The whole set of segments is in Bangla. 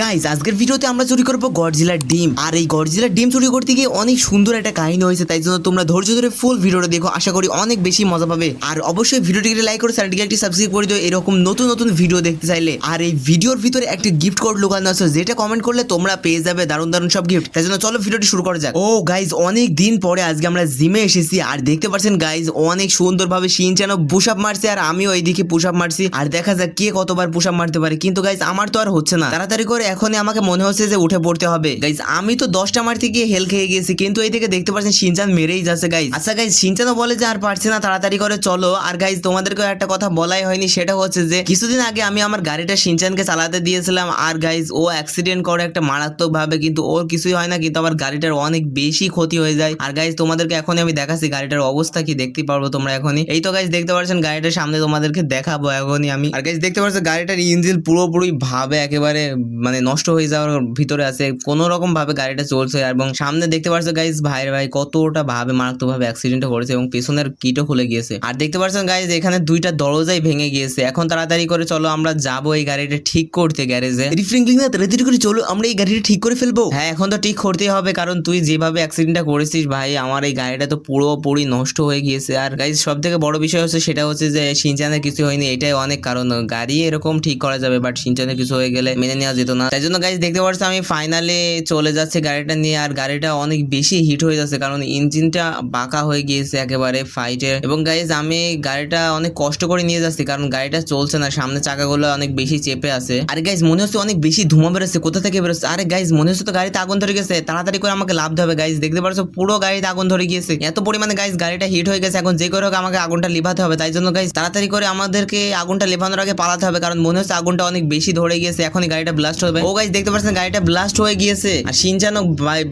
গাইজ আজকের ভিডিওতে আমরা চুরি করব গডজিলার ডিম। আর এই গডজিলার ডিম চুরি করতে গিয়ে অনেক সুন্দর একটা কাহিনী হয়েছে, তাই জন্য তোমরা ধৈর্য ধরে ফুল ভিডিওটা দেখো, আশা করি অনেক বেশি মজা পাবে। আর অবশ্যই ভিডিওটিকে লাইক করে, চ্যানেলটিকে একটি সাবস্ক্রাইব করে দিও, এরকম নতুন নতুন ভিডিও দেখতে চাইলে। আর এই ভিডিওর ভিতরে একটি গিফট কোড লুকানো আছে, যেটা কমেন্ট করলে তোমরা পেয়ে যাবে দারুণ দারুণ সব গিফট তাই জন্য চলো ভিডিওটি শুরু করা যাক। ও গাইজ অনেক দিন পরে আজকে আমরা জিমে এসেছি, আর দেখতে পাচ্ছেন গাইজ অনেক সুন্দরভাবে সিনচানো পুশ আপ মারছে, আর আমিও এইদিকে পুশ আপ মারছি। আর দেখা যাক কে কতবার পুশ আপ মারতে পারে। কিন্তু গাইজ আমার তো আর হচ্ছে না। তাড়াতাড়ি করে এখনই আমাকে মনে হচ্ছে যে উঠে পড়তে হবে। গাইজ আমি তো দশটা মারতে গিয়ে হেল খেয়ে গেছি, কিন্তু এই থেকে দেখতে পাচ্ছেন সিনচান মেরেই যাচ্ছে গাইজ আচ্ছা গাইজ সিনচানও বলে যে আর পারছি না, তাড়াতাড়ি করে চলো। আর গাইজ তোমাদেরকে একটা কথা বলাই হয়নি, সেটা হচ্ছে যে কিছুদিন আগে আমি আমার গাড়িটা সিনচানকে চালাতে দিয়েছিলাম, আর গাইজ ও অ্যাক্সিডেন্ট করে একটা মারাত্মক ভাবে কিন্তু ওর কিছুই হয় না, কিন্তু আমার গাড়িটার অনেক বেশি ক্ষতি হয়ে যায়। আর গাইজ তোমাদেরকে এখনই আমি দেখাচ্ছি গাড়িটার অবস্থা কি দেখতে পারব তোমরা এখনই। এই তো গাইজ দেখতে পাচ্ছেন গাড়িটার সামনে তোমাদেরকে দেখাবো এখনই আমি। আর গাইজ দেখতে পাচ্ছ গাড়িটার ইঞ্জিন পুরোপুরি ভাবে একেবারে মানে নষ্ট হয়ে যাওয়ার ভিতরে আছে। কোনো রকম ভাবে গাড়িটা চলছে এবং সামনে দেখতে পাচ্ছ গাইজ ভাইয়ের ভাই কতটা ভাবে মারাত্মক ভাবে অ্যাক্সিডেন্ট করেছে এবং পেছনের কিটও খুলে গিয়েছে। আর দেখতে পাচ্ছেন গাইজ এখানে দুইটা দরজাই ভেঙে গিয়েছে। এখন তাড়াতাড়ি করে চলো আমরা যাব এই গাড়িটা ঠিক করতে গ্যারেজে রিফ্রিঙ্কলিং না তাড়াতাড়ি করে চলো আমরা এই গাড়িটা ঠিক করে ফেলব। হ্যাঁ এখন তো ঠিক করতেই হবে কারণ তুই যেভাবে অ্যাক্সিডেন্টটা করেছিস ভাই আমার এই গাড়িটা তো পুরোপুরি নষ্ট হয়ে গিয়েছে। আর গাইজ সব থেকে বড় বিষয় হচ্ছে সেটা হচ্ছে যে সিনচানের কিছু হয়নি এটাই অনেক কারণ। গাড়ি এরকম ঠিক করা যাবে বাট সিনচানের কিছু হয়ে গেলে মেনে নেওয়া যেত না। তাই জন্য গাইজ দেখতে পাচ্ছ আমি ফাইনালি চলে যাচ্ছি গাড়িটা নিয়ে। আর গাড়িটা অনেক বেশি হিট হয়ে যাচ্ছে কারণ ইঞ্জিনটা বাঁকা হয়ে গিয়েছে একেবারে ফাইটের এবং গাইজ আমি গাড়িটা অনেক কষ্ট করে নিয়ে যাচ্ছি কারণ গাড়িটা চলছে না, সামনে চাকাগুলো অনেক বেশি চেপে আছে। আর গাইজ মনে হচ্ছে অনেক বেশি ধোঁয়া বেরোচ্ছে, কোথা থেকে বেরোচ্ছে? আরে গাইজ মনে হচ্ছে তো গাড়িতে আগুন ধরে গেছে, তাড়াতাড়ি করে আমাকে লাভ হবে গাইজ দেখতে পাচ্ছ পুরো গাড়িতে আগুন ধরে গিয়েছে। এত পরিমাণে গাইজ গাড়িটা হিট হয়ে গেছে, এখন যে করে হোক আমাকে আগুনটা লিভাতে হবে। তাই জন্য গাইজ তাড়াতাড়ি করে আমাদেরকে আগুনটা লেভানোর আগে পালাতে হবে, কারণ মনে হচ্ছে আগুনটা অনেক বেশি ধরে গিয়েছে। এখনই গাড়িটা ব্লাস্ট হবে ও গাইজ দেখতে পাচ্ছেন, গাড়িটা ব্লাস্ট হয়ে গিয়েছে। আর সিনচানও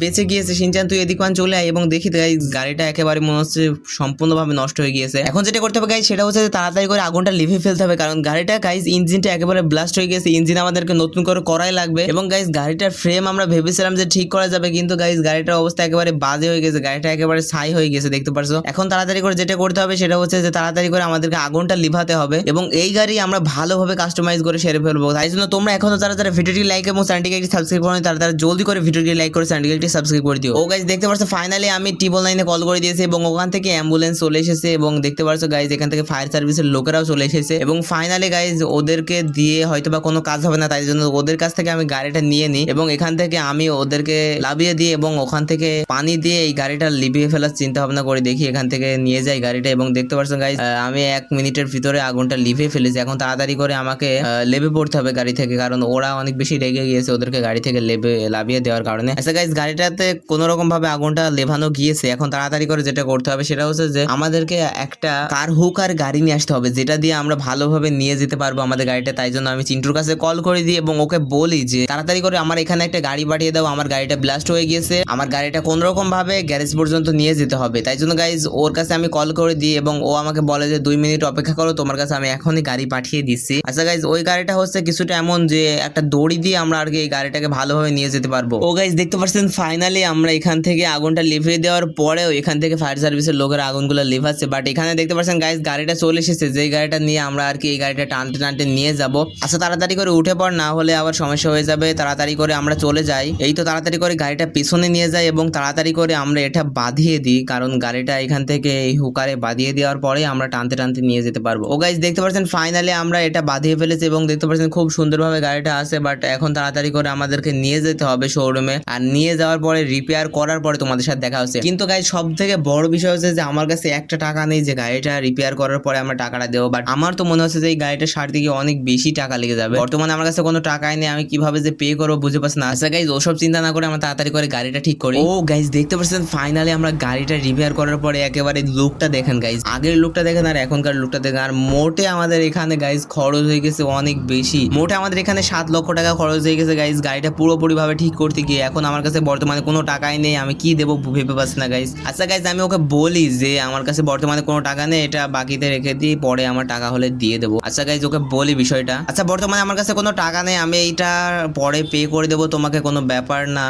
বেঁচে গিয়েছে। সিনচান তুই এদিক চলে আয় এবং দেখি গাইজ গাড়িটা একেবারে মনে হচ্ছে সম্পূর্ণভাবে নষ্ট হয়ে গিয়েছে। এখন যেটা করতে হবে গাইজ সেটা হচ্ছে তাড়াতাড়ি করে আগুনটা লিভে ফেলতে হবে। কারণ গাড়িটা গাইজ ইঞ্জিনটা একেবারে ব্লাস্ট হয়ে গেছে ইঞ্জিন আমাদেরকে নতুন করে করাই লাগবে। এবং গাইজ গাড়িটার ফ্রেম আমরা ভেবেছিলাম যে ঠিক করা যাবে, কিন্তু গাইজ গাড়িটার অবস্থা একেবারে বাজে হয়ে গেছে গাড়িটা একেবারে ছাই হয়ে গেছে দেখতে পারছ? এখন তাড়াতাড়ি করে যেটা করতে হবে, সেটা হচ্ছে যে তাড়াতাড়ি করে আমাদেরকে আগুনটা লিভাতে হবে। এবং এই গাড়ি আমরা ভালোভাবে কাস্টমাইজ করে সেরে ফেলব। তাই জন্য তোমরা এখনও যারা যারা ভিডিওটি লাইক এবং চ্যানেলটিকে একটি সাবস্ক্রাইব করো, তারা তারা জলদি করে ভিডিওটি লাইক করে চ্যানেলটিকে একটি সাবস্ক্রাইব করে দিও। ও গাইজ দেখতে পাচ্ছ ফাইনালি আমি টিবল লাইনে কল করে দিয়েছি এবং ওখান থেকে অ্যাম্বুলেন্স চলে এসেছে এবং দেখতে পাচ্ছ গাইজ এখান থেকে ফায়ার সার্ভিসের লোকেরাও চলে এসেছে। এবং ফাইনালি গাইজ ওদেরকে দিয়ে হয়তো বা কোনো কাজ হবে না, তাই জন্য ওদের কাছ থেকে আমি গাড়িটা নিয়ে নিই এবং এখান থেকে আমি ওদেরকে লাভিয়ে দিই এবং ওখান থেকে পানি দিয়ে এই গাড়িটা লিভিয়ে ফেলার চিন্তা ভাবনা করে দেখি, এখান থেকে নিয়ে যাই গাড়িটা এবং দেখতে পাচ্ছেন গাইজ আমি এক মিনিটের ভিতরে আগুনটা লিভে ফেলেছি। এখন তাড়াতাড়ি করে আমাকে লেবে পড়তে হবে গাড়ি থেকে, কারণ ওরা অনেক বেশি রেগে গিয়েছে ওদেরকে গাড়ি থেকে লেবে, লাভিয়ে দেওয়ার কারণে। আচ্ছা গাইজ গাড়িটাতে কোনো রকম ভাবে আগুনটা লেভানো গিয়েছে, এখন তাড়াতাড়ি করে যেটা করতে হবে সেটা হচ্ছে যে আমাদেরকে একটা কার হুক আর গাড়ি নিয়ে আসতে হবে, যেটা দিয়ে আমরা ভালোভাবে নিয়ে যেতে পারব আমাদের গাড়িটা। তাই জন্য আমি চিন্টুর কাছে কল করে দিই এবং ওকে বলি যে, তাড়াতাড়ি করে আমার এখানে একটা গাড়ি পাঠিয়ে দাও, আমার গাড়িটা ব্লাস্ট হয়ে গিয়েছে, আমার গাড়িটা কোন রকম ভাবে গ্যারেজ পর্যন্ত নিয়ে যেতে হবে। তাই জন্য গাইজ ওর কাছে আমি কল করে দিই এবং ও আমাকে বলে যে, দুই মিনিট অপেক্ষা করো, তোমার কাছে আমি এখনই গাড়ি পাঠিয়ে দিচ্ছি। আচ্ছা গাইজ ওই গাড়িটা হচ্ছে কিছুটা এমন যে একটা দড়ি দিয়ে আমরা আর কি এই গাড়িটাকে ভালোভাবে নিয়ে যেতে পারব। ও গাইজ দেখতে পাচ্ছেন ফাইনালি আমরা এখান থেকে আগুনটা লিভিয়ে দেওয়ার পরেও এখান থেকে ফায়ার সার্ভিসের লোকেরা আগুনগুলো লিভাচ্ছে। বাট এখানে দেখতে পাচ্ছেন গাইজ গাড়িটা চলে এসেছে। যেই গাড়িটা নিয়ে আমরা আর কি এই গাড়িটা টানতে টানতে নিয়ে যাব। আচ্ছা তাড়াতাড়ি করে উঠে পড়, না হলে আবার সমস্যা হয়ে যাবে। তাড়াতাড়ি করে আমরা চলে যাই। এই তো তাড়াতাড়ি করে গাড়িটা পিছনে নিয়ে যাই এবং তাড়াতাড়ি করে আমরা এটা বাঁধিয়ে দিই। কারণ গাড়িটা এখান থেকে এই হুকারে বাঁধিয়ে দেওয়ার পরে আমরা টানতে টানতে নিয়ে যেতে পারব। ও গাইজ দেখতে পাচ্ছেন ফাইনালি আমরা এটা বাঁধিয়ে ফেলেছি এবং দেখতে পাচ্ছেন খুব সুন্দরভাবে গাড়িটা আছে। বাট এখন তাড়াতাড়ি করে আমাদেরকে নিয়ে যেতে হবে শোরুমে আর নিয়ে যাওয়ার পরে রিপেয়ার করার পরে তোমাদের সাথে দেখা হচ্ছে। কিন্তু গাইজ সব থেকে বড় বিষয় হচ্ছে যে, আমার কাছে একটা টাকা নেই যে, গাড়িটা রিপেয়ার করার পরে আমরা টাকাটা দেবো। বাট আমার তো মনে হচ্ছে যে, এই গাড়িটা সারতে গিয়ে অনেক বেশি টাকা লেগে যাবে। বর্তমানে আমার কাছে কোনো টাকাই নেই, আমি কীভাবে যে পে করব বুঝে পাচ্ছি না। আচ্ছা গাইজ ওসব চিন্তা না করে আমরা তাড়াতাড়ি করে গাড়িটা ঠিক করি। ও গাইজ দেখতে পাচ্ছেন ফাইনালি আমরা গাড়িটা রিপেয়ার করার পরে একেবারে লুকটা দেখেন গাইজ আগের লুকটা দেখেন আর এখনকার লুকটা দেখেন। আর মোটে আমাদের এখানে গাইজ খরচ হয়ে গেছে অনেক বেশি। মোটে আমাদের এখানে সাত লক্ষ টাকা খরচ হয়ে গেছে গাইজ গাড়িটা পুরোপুরিভাবে ঠিক করতে গিয়ে এখন আমার কাছে বর্তমানে কোনো টাকাই নেই, আমি কি দেবো ভেবে পাচ্ছি না গাইজ আচ্ছা গাইজ আমি ওকে বলি যে আমার কাছে বর্তমানে কোনো টাকা নেই, এটা বাকিতে রেখে দিই, পরে আমার টাকা হলে দিয়ে দেবো। আচ্ছা গাইজ ওকে বলি বিষয়টা। আচ্ছা বর্তমানে আমার কাছে কোনো টাকা নেই, আমি এইটা পরে পে করে দেবো, তোমাকে কোনো ব্যাপার না।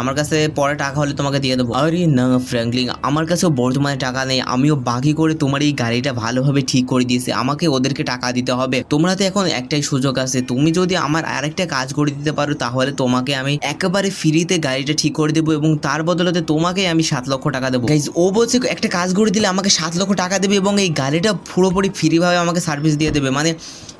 আমার কাছে পরে টাকা হলে তোমাকে দিয়ে দেবো। আরে না, ফ্র্যাঙ্কলিন, আমার কাছেও বর্তমানে টাকা নেই। আমিও বাকি করে তোমার এই গাড়িটা ভালোভাবে ঠিক করে দিয়েছি। আমাকে ওদেরকে টাকা দিতে হবে। তোমরা তো এখন একটাই সুযোগ আছে। তুমি যদি আমার আরেকটা কাজ করে দিতে পারো, তাহলে তোমাকে আমি একেবারে ফ্রিতে গাড়িটা ঠিক করে দেবো এবং তার বদলতে তোমাকে আমি সাত লক্ষ টাকা দেবো। গাইজ ও বলছে একটা কাজ করে দিলে আমাকে সাত লক্ষ টাকা দেবে এবং এই গাড়িটা পুরোপুরি ফ্রিভাবে আমাকে সার্ভিস দিয়ে দেবে। মানে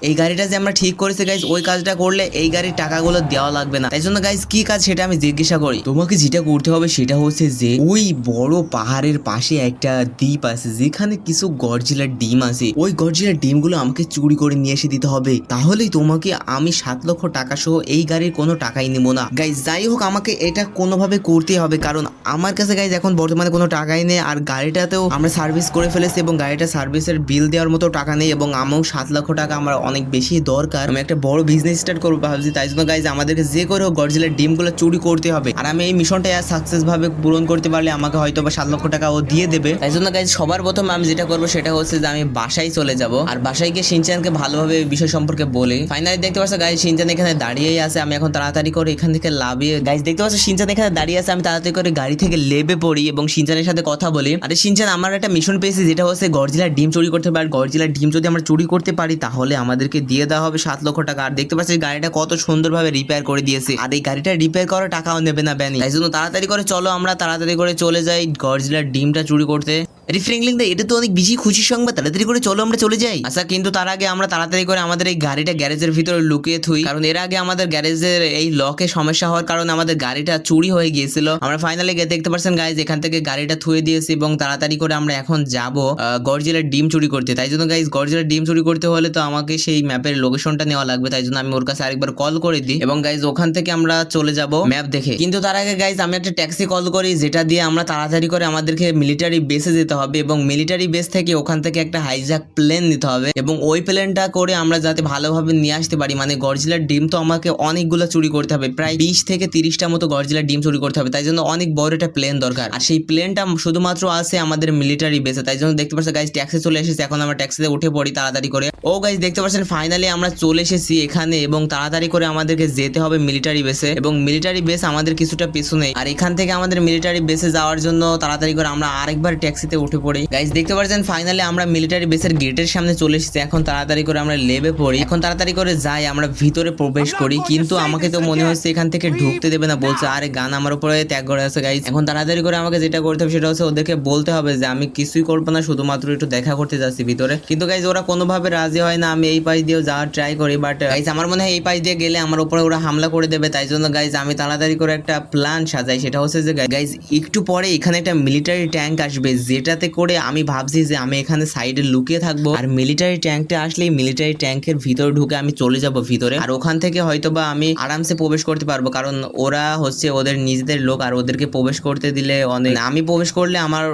এই গাড়িটা যে আমরা ঠিক করেছি গাইজ ওই কাজটা করলে এই গাড়ির টাকাগুলো দেওয়া লাগবে না। তাই জন্য গাইজ কি কাজ সেটা আমি জিজ্ঞাসা করি। তোমাকে যেটা করতে হবে সেটা হচ্ছে যে ওই বড় পাহাড়ের পাশে একটা দ্বীপ আছে, যেখানে কিছু গরজিলার ডিম আছে। ওই গরজিলার ডিমগুলো আমাকে চুরি করে নিয়ে এসে দিতে হবে। তাহলেই তোমাকে আমি সাত লক্ষ টাকা সহ এই গাড়ির কোনো টাকাই নেব না। গাইজ যাই হোক, আমাকে এটা কোনোভাবে করতে হবে, কারণ আমার কাছে গাইজ এখন বর্তমানে কোনো টাকাই নেই, আর গাড়িটাতেও আমরা সার্ভিস করে ফেলেছি এবং গাড়িটা সার্ভিসের বিল দেওয়ার মতো টাকা নেই এবং আমাও সাত লক্ষ টাকা আমার অনেক বেশি দরকার। আমি একটা বড় বিজনেস স্টার্ট করব ভাবছি, তাই জন্য গাইজ আমাদেরকে যে করে হোক গরজিলার ডিমগুলো চুরি করতে হবে। আর আমি এই মিশনটা সাকসেস ভাবে পূরণ করতে পারলে আমাকে হয়তো বা সাত লক্ষ টাকা ও দিয়ে দেবে। তাই জন্য গাইজ সবার প্রথম আমি যেটা করব সেটা হচ্ছে যে আমি বাসায় চলে যাব। আর বাসায় গিয়ে সিনচানকে ভালোভাবে এই বিষয় সম্পর্কে বলি। ফাইনালি দেখতে পাচ্ছ গাইজ সিনচান এখানে দাঁড়িয়েই আছে। আমি এখন তাড়াতাড়ি করে এখান থেকে লাভিয়ে গাইজ দেখতে পাচ্ছ সিনচান এখানে দাঁড়িয়ে আছে। আমি তাড়াতাড়ি করে গাড়ি থেকে লেবে পড়ি এবং সিনচানের সাথে কথা বলি। আরে সিনচান, আমার একটা মিশন পেয়েছি যেটা হচ্ছে গরজিলার ডিম চুরি করতে পারি। গরজিলার ডিম যদি আমরা চুরি করতে পারি, তাহলে আমাদেরকে দিয়ে দেওয়া হবে সাত লক্ষ টাকা। আর দেখতে পাচ্ছি গাড়িটা কত সুন্দরভাবে রিপেয়ার করে দিয়েছে। আর এই গাড়িটা রিপেয়ার করার টাকাও নেবে না ব্যানি তাই জন্য তাড়াতাড়ি করে চলো আমরা তাড়াতাড়ি করে চলে যাই গর্জিলার ডিমটা চুরি করতে। রিফ্রিংলিং দা, এটা তো অনেক বেশি খুশি সংবাদ, তাড়াতাড়ি করে চলো আমরা চলে যাই। আচ্ছা কিন্তু তার আগে আমরা তাড়াতাড়ি করে আমাদের এই গাড়িটা গ্যারেজের ভিতরে লুকিয়ে থুই, কারণ এর আগে আমাদের গ্যারেজের এই লকে সমস্যা হওয়ার কারণে আমাদের গাড়িটা চুরি হয়ে গিয়েছিল। আমরা ফাইনালি দেখতে পাচ্ছেন গাইজ এখান থেকে গাড়িটা থুয়ে দিয়েছি এবং তাড়াতাড়ি করে আমরা এখন যাব গরজিলার ডিম চুরি করতে। তাই জন্য গাইজ গরজিলার ডিম চুরি করতে হলে তো আমাকে সেই ম্যাপের লোকেশনটা নেওয়া লাগবে, তাই জন্য আমি ওর কাছে আরেকবার কল করে দিই। এবং গাইজ ওখান থেকে আমরা চলে যাব ম্যাপ দেখে। কিন্তু তার আগে গাইজ আমি একটা ট্যাক্সি কল করি, যেটা দিয়ে আমরা তাড়াতাড়ি করে আমাদেরকে মিলিটারি বেসে যেতে হবে এবং মিলিটারি বেস থেকে ওখান থেকে একটা হাইজ্যাক প্লেন নিতে হবে এবং ওই প্লেনটা করে আমরা যাতে ভালোভাবে নিয়ে আসতে পারি। মানে গরজিলার ডিম তো আমাকে অনেকগুলো চুরি করতে হবে। প্রায় বিশ থেকে তিরিশটা মতো গরজিলার ডিম চুরি করতে হবে। তাই জন্য অনেক বড় একটা প্লেন দরকার। আর সেই প্লেনটা শুধুমাত্র আছে আমাদের মিলিটারি বেসে তাই জন্য দেখতে পাচ্ছেন গাইজ ট্যাক্সি চলে এসেছে। এখন আমরা ট্যাক্সিতে উঠে পড়ি তাড়াতাড়ি করে। ও গাইজ দেখতে পাচ্ছেন ফাইনালি আমরা চলে এসেছি এখানে এবং তাড়াতাড়ি করে আমাদেরকে যেতে হবে মিলিটারি বেসে এবং মিলিটারি বেস আমাদের কিছুটা পিছনে। আর এখান থেকে আমাদের মিলিটারি বেসে যাওয়ার জন্য তাড়াতাড়ি করে আমরা আরেকবার ট্যাক্সিতে উঠে পড়ি। গাইজ দেখতে পাচ্ছেন ফাইনালি আমরা মিলিটারি বেসের গেটের সামনে চলে এসেছি। এখন তাড়াতাড়ি করে আমরা লেবে পড়ি। এখন তাড়াতাড়ি করে যাই আমরা ভিতরে প্রবেশ করি। কিন্তু আমাকে তো মনে হচ্ছে এখান থেকে ঢুকতে দেবে না বলছে আরে গান আমার উপরে ত্যাগ করে আছে গাইজ এখন তাড়াতাড়ি করে আমাকে যেটা করতে হবে সেটা হচ্ছে ওদেরকে বলতে হবে যে আমি কিছুই করব না শুধুমাত্র একটু দেখা করতে যাচ্ছি ভিতরে। কিন্তু গাইজ ওরা কোনোভাবে রাজি হয় না। আমি এই পাশ দিয়েও যাওয়ার ট্রাই করি বাট গাইজ আমার মনে হয় এই পাশ দিয়ে গেলে আমার উপরে ওরা হামলা করে দেবে। তাই জন্য গাইজ আমি তাড়াতাড়ি করে একটা প্ল্যান সাজাই। সেটা হচ্ছে যে গাইজ একটু পরে এখানে একটা মিলিটারি ট্যাঙ্ক আসবে যেটাতে করে আমি ভাবছি যে আমি এখানে সাইডে লুকিয়ে থাকব। আর মিলিটারি ট্যাঙ্কটা আসলেই মিলিটারি ট্যাঙ্কের ভিতরে ঢুকে আমি চলে যাব ভিতরে। আর ওখান থেকে হয়তোবা আমি আরামসে প্রবেশ করতে পারব, কারণ ওরা হচ্ছে ওদের নিজেদের লোক আর ওদেরকে প্রবেশ করতে দিলে অনেক আমি প্রবেশ করলে আমার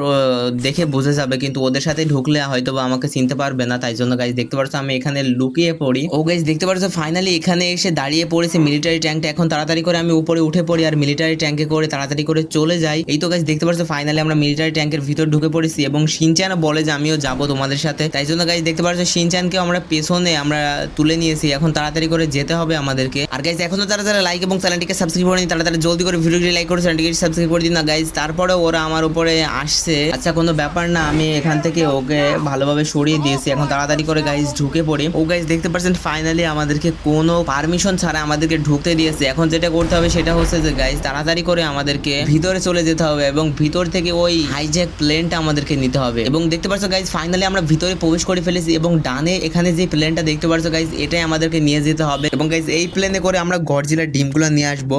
দেখে বোঝা যাবে, কিন্তু ওদের সাথে ঢুকলে হয়তোবা আমাকে চিনতে পারবে না। তাই জন্য গাইজ দেখতে পারছ আমি এখানে লুকিয়ে পড়ি। ও গাইজ দেখতে পারছ ফাইনালি এখানে এসে দাঁড়িয়ে পড়েছে মিলিটারি ট্যাঙ্কটা এখন তাড়াতাড়ি করে আমি উপরে উঠে পড়ি আর মিলিটারি ট্যাঙ্কে করে তাড়াতাড়ি করে চলে যাই। এই তো গাইজ দেখতে পারছ ফাইনালি আমরা মিলিটারি ট্যাঙ্কের ভিতর ঢুকে পড়েছি এবং সিনচান বলে যে আমিও যাব তোমাদের সাথে। তাই জন্য গাইজ দেখতে পাচ্ছ সিনচানকে আমরা পেছনে আমরা তুলে নিয়েছি। এখন তাড়াতাড়ি করে যেতে হবে আমাদেরকে। আর গাইজ এখনও যারা যারা লাইক এবং চ্যানেলটিকে সাবস্ক্রাইব করেনি, তারা তারা জলদি করে ভিডিওটি লাইক করে, চ্যানেলটিকে সাবস্ক্রাইব করে দিন না গাইজ তারপরে ওরা আমার উপরে আসছে। আচ্ছা কোনো ব্যাপার না, আমি এখান থেকে ওকে ভালোভাবে সরিয়ে দিয়েছি। এখন তাড়াতাড়ি করে গাইজ ঢুকে পড়ি। ও গাইজ দেখতে পাচ্ছেন ফাইনালি আমাদেরকে কোনো পারমিশন ছাড়া আমাদেরকে ঢুকতে দিয়েছে। এখন যেটা করতে হবে সেটা হচ্ছে যে গাইজ তাড়াতাড়ি করে আমাদেরকে ভিতরে চলে যেতে হবে এবং ভিতর থেকে ওই হাইজ্যাক প্লেনটা আমাদেরকে নিতে হবে। এবং দেখতে পাচ্ছ গাইজ ফাইনালি আমরা ভিতরে প্রবেশ করে ফেলেছি এবং ডানে এখানে যে প্লেনটা দেখতে পাচ্ছ গাইজ এটাই আমাদেরকে নিয়ে যেতে হবে। এবং গাইজ এই প্লেনে করে আমরা গরজিলার ডিমগুলো নিয়ে আসব।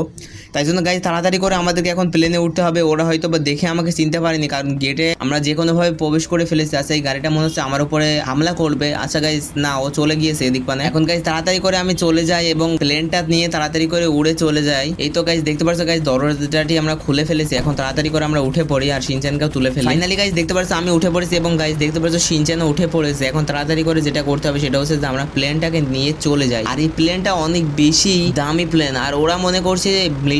তাই জন্য গাইজ তাড়াতাড়ি করে আমাদেরকে এখন প্লেনে উঠতে হবে। ওরা হয়তো বা দেখে আমাকে চিনতে পারেনি, কারণ গেটে আমরা যে কোনোভাবে প্রবেশ করে ফেলেছি আচ্ছা এই গাড়িটা মনে হচ্ছে আমার উপরে হামলা করবে। আচ্ছা গাইজ না, ও চলে গিয়েছে এদিক পানে। এখন গাইজ তাড়াতাড়ি করে আমি চলে যাই এবং প্লেনটা নিয়ে তাড়াতাড়ি করে উড়ে চলে যাই। এই তো গাইজ দেখতে পাচ্ছ গাইজ দরজাটি আমরা খুলে ফেলেছি। এখন তাড়াতাড়ি করে আমরা উঠে পড়ি আর সিনচানকেও তুলে ফেলি। ফাইনালি গাইজ দেখতে পাচ্ছ আমি উঠে পড়েছি এবং গাইজ দেখতে পাচ্ছ সিনচানও উঠে পড়েছে। এখন তাড়াতাড়ি করে যেটা করতে হবে সেটা হচ্ছে যে আমরা প্লেনটাকে নিয়ে চলে যাই। আর এই প্লেনটা অনেক বেশি দামি প্লেন আর ওরা মনে করছে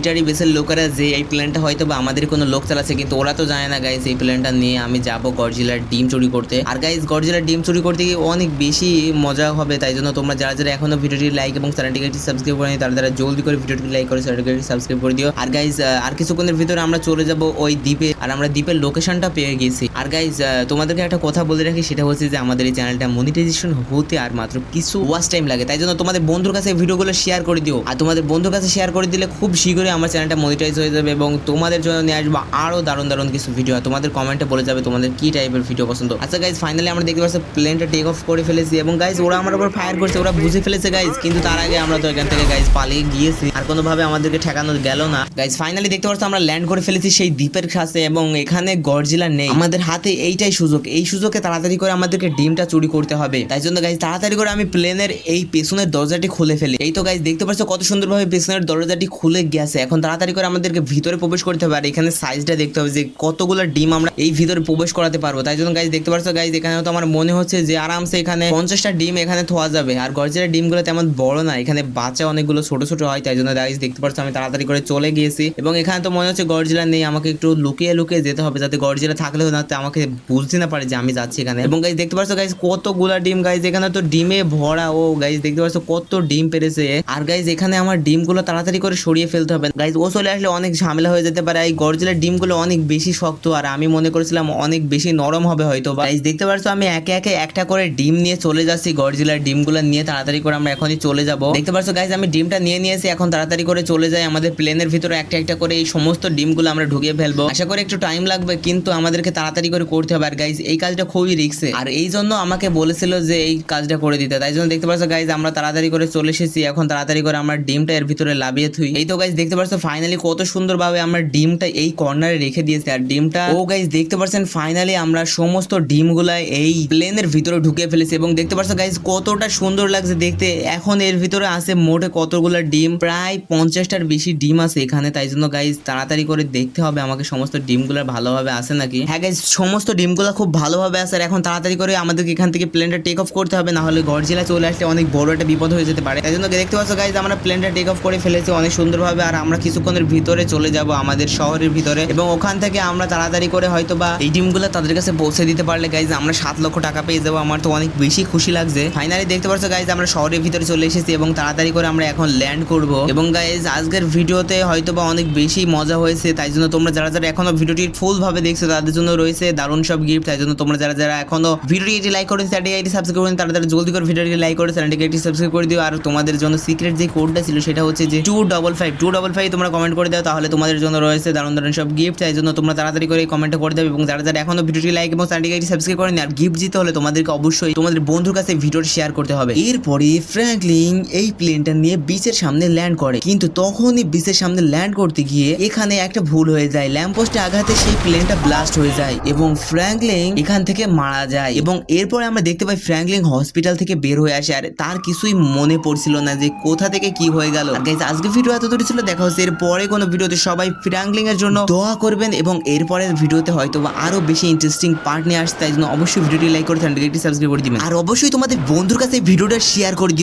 মিলিটারি বেসের লোকেরা যে এই প্ল্যানটা হয়তো বা আমাদের কোনো লোক চালাচ্ছে, কিন্তু ওরা তো জানে না গাইজ এই প্ল্যানটা নিয়ে আমি যাব গডজিলার ডিম চুরি করতে। আর গাইজ গডজিলার ডিম চুরি করতে গিয়ে অনেক বেশি মজা হবে, তাই জন্য তোমরা যারা যারা এখনও ভিডিওটি লাইক এবং চ্যানেলটিকে একটি সাবস্ক্রাইব করেনি, তারা তারা জলদি করে ভিডিওটি লাইক করে চ্যানেলটিকে সাবস্ক্রাইব করে দিও। আর গাইজ আর কিছুক্ষণের ভিতরে আমরা চলে যাব ওই দ্বীপে, আর আমরা দ্বীপের লোকেশনটা পেয়ে গেছি। আর গাইজ তোমাদেরকে একটা কথা বলে রাখি, সেটা হচ্ছে যে আমাদের এই চ্যানেলটা মনিটাইজেশন হতে আর মাত্র কিছু ওয়াচ টাইম লাগে। তাই জন্য তোমাদের বন্ধুর কাছে ভিডিওগুলো শেয়ার করে দিও। আর তোমাদের বন্ধুর কাছে শেয়ার করে দিলে খুব শীঘ্রই আমার চ্যানেলটা মনিটাইজ হয়ে যাবে এবং তোমাদের জন্য নিয়ে আসব আরও দারুণ দারুণ কিছু ভিডিও তোমাদের কমেন্টে বলে যাবে তোমাদের কি টাইপের ভিডিও পছন্দ। আচ্ছা গাইজ ফাইনালি আমরা দেখতে পাচ্ছি প্লেনটা টেক অফ করে ফেলেছি এবং গাইজ ওরা আমার উপর ফায়ার করছে, ওরা বুঝে ফেলেছে গাইজ কিন্তু তার আগে আমরা তো এখান থেকে গাইজ পালিয়ে গিয়েছি। আর কোনোভাবে আমাদেরকে ঠেকানো গেল না। গাইজ ফাইনালি দেখতে পাচ্ছ আমরা ল্যান্ড করে ফেলেছি সেই দ্বীপের কাছে এবং এখানে গডজিলা নেই। আমাদের হাতে এইটাই সুযোগ। এই সুযোগে তাড়াতাড়ি করে আমাদেরকে ডিমটা চুরি করতে হবে। তাই জন্য গাইজ তাড়াতাড়ি করে আমি প্লেনের এই পেছনের দরজাটি খুলে ফেলি। এই তো গাইজ দেখতে পাচ্ছ কত সুন্দরভাবে পেছনের দরজাটি খুলে গেছে। এখন তাড়াতাড়ি করে আমাদেরকে ভিতরে প্রবেশ করতে হবে, আর এখানে সাইজটা দেখতে হবে যে কতগুলো ডিম আমরা এই ভিতরে প্রবেশ করাতে পারব। তাই জন্য গাইজ দেখতে পাচ্ছ গাইজ এখানে তো আমার মনে হচ্ছে যে আরামসে এখানে পঞ্চাশটা ডিম এখানে থোয়া যাবে। আর গরজের ডিমগুলো তেমন বড় না, এখানে বাচ্চা অনেকগুলো ছোট ছোট হয়, তাই জন্য গাইজ দেখতে পাচ্ছ আমি তাড়াতাড়ি করে চলে গিয়েছি। এবং এখানে তো মনে হচ্ছে গরজিলা নেই, আমাকে একটু লুকিয়ে লুকিয়ে যেতে হবে যাতে গরজিলা থাকলেও না আমাকে বুঝতে না পারে যে আমি যাচ্ছি এখানে। এবং গাইজ দেখতে পাচ্ছ গাইজ কতগুলা ডিম গাইজ এখানে তো ডিমে ভরা, ও গাইজ দেখতে পাচ্ছ কত ডিম পেরেছে। আর গাইজ এখানে আমার ডিমগুলো তাড়াতাড়ি করে সরিয়ে ফেলতে হবে। গাইজ ও চলে আসলে অনেক ঝামেলা হয়ে যেতে পারে। এই গরজিলার ডিমগুলো অনেক বেশি শক্ত আর আমি মনে করেছিলাম অনেক বেশি নরম হবে হয়তো গাইজ দেখতে পারছ আমি একে একে একটা করে ডিম নিয়ে চলে যাচ্ছি। গরজিলার ডিমগুলো নিয়ে তাড়াতাড়ি করে আমরা এখনই চলে যাব। দেখতে পারছ গাইজ আমি ডিমটা নিয়ে নিয়েছি। এখন তাড়াতাড়ি করে চলে যাই আমাদের প্লেনের ভিতরে। একটা একটা করে এই সমস্ত ডিমগুলো আমরা ঢুকিয়ে ফেলব। আশা করি একটু টাইম লাগবে, কিন্তু আমাদেরকে তাড়াতাড়ি করে করতে হবে। আর গাইজ এই কাজটা খুবই রিক্সে আর এই জন্য আমাকে বলেছিল যে এই কাজটা করে দিতে। তাই জন্য দেখতে পাচ্ছ গাইজ আমরা তাড়াতাড়ি করে চলে এসেছি। এখন তাড়াতাড়ি করে আমরা ডিমটা এর ভিতরে লাভিয়ে থুই। এই তো গাইজ দেখতে পাচ্ছ ফাইনালি কত সুন্দরভাবে আমরা ডিমটা এই কর্নারে রেখে দিয়েছি। আর ডিমটা, ও গাইজ দেখতে পাচ্ছেন ফাইনালি আমরা সমস্ত ডিমগুলা এই প্লেনের ভিতরে ঢুকে ফেলেছি। এবং দেখতে পাচ্ছ গাইজ কতটা সুন্দর লাগছে দেখতে। এখন এর ভিতরে আছে মোটে কতগুলো ডিম, প্রায় পঞ্চাশটার বেশি ডিম আছে এখানে। তাই জন্য গাইজ তাড়াতাড়ি করে দেখতে হবে আমাকে সমস্ত ডিমগুলো ভালোভাবে আছে নাকি। হ্যাঁ গাইজ সমস্ত ডিমগুলো খুব ভালোভাবে আছে। আর এখন তাড়াতাড়ি করে আমাদেরকে এখান থেকে প্লেনটা টেক অফ করতে হবে। না হলে গড়জিলা চলে আসলে অনেক বড় একটা বিপদ হয়ে যেতে পারে। তাই জন্য, দেখতে পাচ্ছ গাইজ আমরা প্লেনটা টেক অফ করে ফেলেছি অনেক সুন্দরভাবে। আর আমরা কিছুক্ষণের ভিতরে চলে যাব আমাদের শহরের ভিতরে এবং ওখান থেকে আমরা তাড়াতাড়ি করে হয়তো বা এই ডিমগুলো তাদের কাছে পৌঁছে দিতে পারলে গাইজ আমরা সাত লক্ষ টাকা পেয়ে যাব। আমার তো অনেক বেশি খুশি লাগছে। ফাইনালি দেখতে পাচ্ছ গাইজ আমরা শহরের ভিতরে চলে এসেছি এবং তাড়াতাড়ি করে আমরা এখন ল্যান্ড করব। এবং গাইজ আজকের ভিডিওতে হয়তো বা অনেক বেশি মজা হয়েছে, তাই জন্য তোমরা যারা যারা এখনও ভিডিওটি ফুল ভাবে দেখছ, তাদের জন্য রয়েছে দারুণ সব গিফট তাই জন্য তোমরা যারা যারা এখনও ভিডিওটি এটি লাইক করেছে, চ্যানেলটি এটি সাবস্ক্রাইব করেন, তারা তারা জলদি করে ভিডিওটি লাইক করে, চ্যানেলটিকে একটি সাবস্ক্রাইব করে দিও। আর তোমাদের জন্য সিক্রেট যে কোডটা ছিল, সেটা হচ্ছে যে two double five two double five তোমরা কমেন্ট করে দাও, তাহলে তোমাদের জন্য রয়েছে দারুণ দারুণ সব গিফট তাই জন্য তোমরা তাড়াতাড়ি করে কমেন্ট করে দেবে এবং যারা যারা এখনও ভিডিওটি লাইক এবং চ্যানেলটিকে সাবস্ক্রাইব করেন আর গিফট জিতে হলে তোমাদেরকে অবশ্যই তোমাদের বন্ধুর কাছে ভিডিওটি শেয়ার করতে হবে। এরপরে ফ্র্যাঙ্কলিন এই প্লেনটা নিয়ে বিচের সামনে ল্যান্ড করে। কিন্তু তখনই বিচের সামনে ল্যান্ড করতে গিয়ে এখানে একটা ভুল হয়ে যায়। ল্যাম্পোস্টে আঘাতে সেই প্লেনটা ব্লাস্ট হয়ে যায় এবং ফ্র্যাঙ্কলিন এখান থেকে মারা যায় এবং এরপরে আমরা দেখতে পাই ফ্র্যাঙ্কলিন হসপিটাল থেকে বের হয়ে আসে। আর তার কিছুই মনে পড়ছিল না যে কোথা থেকে কি হয়ে গেল। আজকে ভিডিও এত ছিল, দেখা হচ্ছে এর পরে কোনো ভিডিওতে সবাই ফ্রাঙ্কলিং এর জন্য দোয়া করবেন এবং এরপরের ভিডিওতে হয়তো আরও বেশি ইন্টারেস্টিং পার্ট নিয়ে আসতে তাই জন্য অবশ্যই ভিডিওটি লাইক করে চ্যানেলটি সাবস্ক্রাইব করে দিবেন। আর অবশ্যই তোমাদের বন্ধুর কাছে ভিডিওটা শেয়ার করে